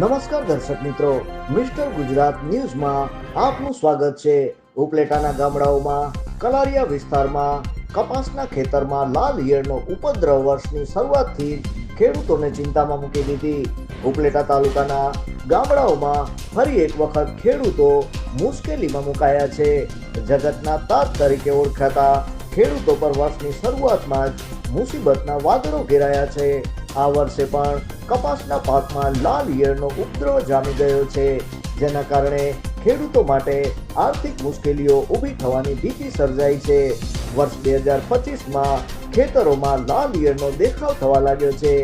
નમસ્કાર દર્શક મિત્રો, મિસ્ટર ગુજરાત ન્યૂઝમાં આપનું સ્વાગત છે. ઉપલેટાના ગામડાઓમાં, કલારિયા વિસ્તારમાં, કપાસના ખેતરમાં લાલ ઈયળનો ઉપદ્રવ વર્ષની શરૂઆતથી ખેડૂતોને ચિંતામાં મૂકી દીધી. ઉપલેટા તાલુકાના ગામડાઓમાં ફરી એક વખત ખેડૂતો મુશ્કેલીમાં મુકાયા છે. જગતના તાત તરીકે ઓળખાતા ખેડૂતો પર વર્ષની શરૂઆતમાં જ મુસીબતના વાદળો ઘેરાયા છે. આ વર્ષે પણ કપાસના પાકમાં લાલ ઈયળનો ઉપદ્રવ જામી ગયો છે, જેના કારણે ખેડૂતો માટે આર્થિક મુશ્કેલીઓ ઊભી થવાની ભીતિ સર્જાઈ છે. વર્ષ બે હજાર પચીસમાં ખેતરોમાં લાલ ઈયળનો દેખાવ થવા લાગ્યો છે.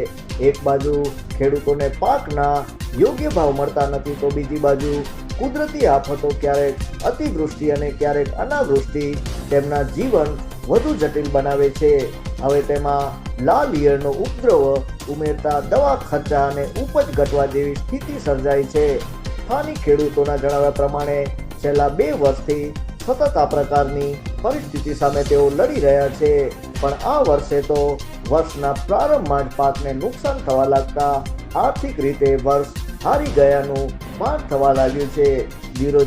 એક બાજુ ખેડૂતોને પાકના યોગ્ય ભાવ મળતા નથી, તો બીજી બાજુ કુદરતી આફતો ક્યારેક અતિવૃષ્ટિ અને ક્યારેક અનાવૃષ્ટિ તેમના જીવન વધુ જટિલ બનાવે છે. હવે તેમાં લાલ ઈયળનો ઉપદ્રવ ઉમેરતા દવા ખર્ચા અને ઉપજ ઘટવા જેવી સ્થિતિ સર્જાઈ છે. સ્થાનિક ખેડૂતોના જણાવ્યા પ્રમાણે, છેલ્લા બે વર્ષથી સતત આ પ્રકારની પરિસ્થિતિ સામે તેઓ લડી રહ્યા છે. પણ આ વર્ષે તો વર્ષના પ્રારંભમાં જ પાકને નુકસાન થવા લાગતા આર્થિક રીતે વર્ષ હારી ગયાનું ભાન થવા લાગ્યું છે. બ્યુરો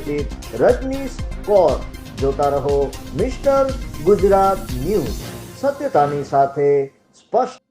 રજનીશ કોર, જોતા રહો મિસ્ટર ગુજરાત ન્યૂઝ. સત્યતાની સાથે સ્પષ્ટ